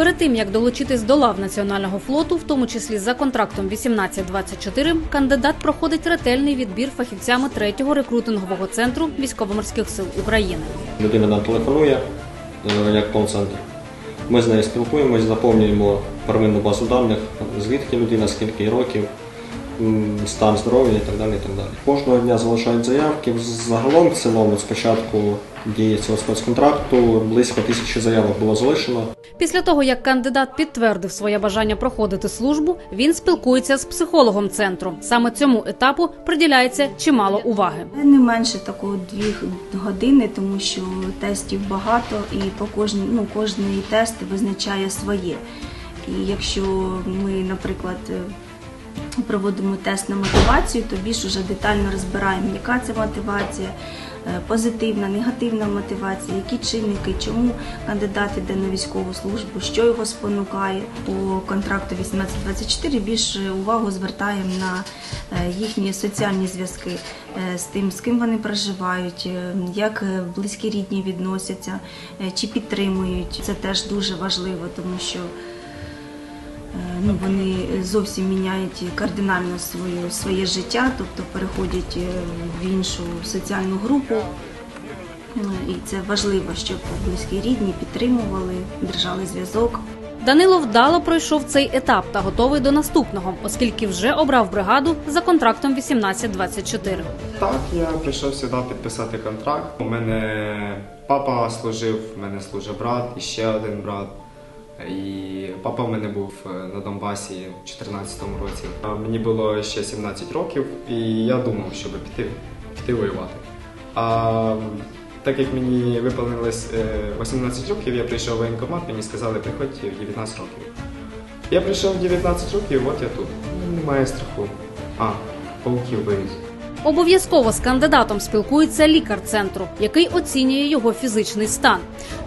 Перед тим як долучитись до лав національного флоту, в тому числі за контрактом 1824, кандидат проходить ретельний відбір фахівцями третього рекрутингового центру військово-морських сил України. Людина нам телефонує е, як кол-центр. Ми з нею спілкуємось, заповнюємо первинну базу даних, звідки людина, скільки років, стан здоров'я і так далі. І так далі. Кожного дня залишають заявки. Загалом в цілому спочатку дії цього спецконтракту близько тисячі заявок було залишено. Після того, як кандидат підтвердив своє бажання проходити службу, він спілкується з психологом центру. Саме цьому етапу приділяється чимало уваги. Не менше такого дві години, тому що тестів багато, і по кожній, ну, кожний тест визначає своє. І якщо ми, наприклад, е, проводимо тест на мотивацію, то більш уже детально розбираємо, яка це мотивація, е, позитивна, негативна мотивація, які чинники, чому кандидат іде на військову службу, що його спонукає. По контракту 1824 більше увагу звертаємо на е, їхні соціальні зв'язки е, з тим, з ким вони проживають, як близькі рідні відносяться, чи підтримують. Це теж дуже важливо, тому що ну, вони зовсім міняють кардинально свою, своє життя, тобто переходять е, в іншу соціальну групу. Е, І це важливо, щоб близькі рідні підтримували, держали зв'язок. Данило вдало пройшов цей етап та готовий до наступного, оскільки вже обрав бригаду за контрактом 1824. Так, я прийшов сюди підписати контракт. У мене папа служив, в мене служив брат і ще один брат. І папа в мене був е, на Донбасі в 2014 році. Мені було ще 17 років, і я думав, щоб піти, піти воювати. А так як мені виповнилось е, 18 років, я прийшов в воєнкомат, мені сказали, приходь в 19 років. Я прийшов в 19 років, от я тут. Немає страху. А, пауків боюсь. Обов'язково з кандидатом спілкується лікар центру, який оцінює його фізичний стан.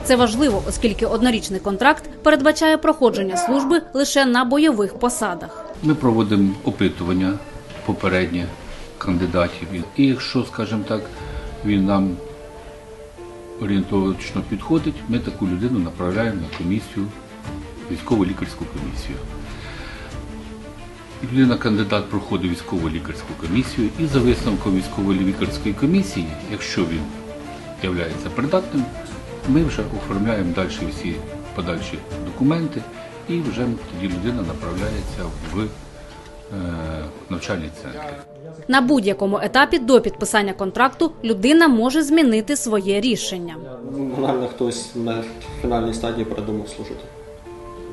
Це важливо, оскільки однорічний контракт передбачає проходження служби лише на бойових посадах. Ми проводимо опитування попереднє кандидатів. І якщо, скажімо так, він нам орієнтовочно підходить, ми таку людину направляємо на комісію, військово лікарську комісію. І Людина кандидат проходить військово лікарську комісію, і за висновком військової лікарської комісії, якщо він є придатним, ми вже оформляємо далі всі подальші документи, і вже тоді людина направляється в е, навчальний центр. На будь-якому етапі до підписання контракту людина може змінити своє рішення. Банально хтось на фінальній стадії передумав служити.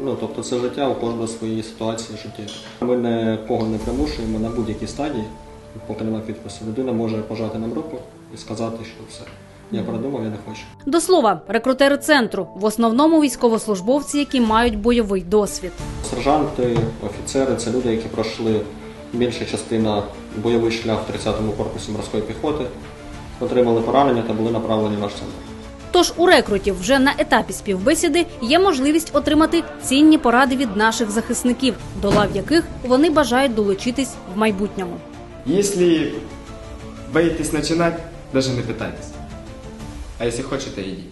Ну, тобто це життя у кожного свої ситуації життя. Ми нікого не примушуємо на будь-якій стадії, поки немає підпису. Людина може пожати нам руку і сказати, що все. Я передумав, я не хочу. До слова, рекрутери центру в основному військовослужбовці, які мають бойовий досвід. Сержанти, офіцери це люди, які пройшли більша частина бойовий шлях в 30-му корпусі морської піхоти, отримали поранення та були направлені в наш центр. Тож у рекрутів вже на етапі співбесіди є можливість отримати цінні поради від наших захисників, до лав яких вони бажають долучитись в майбутньому. Якщо боїтесь начинать, навіть не питайтесь. А якщо хочете, идите.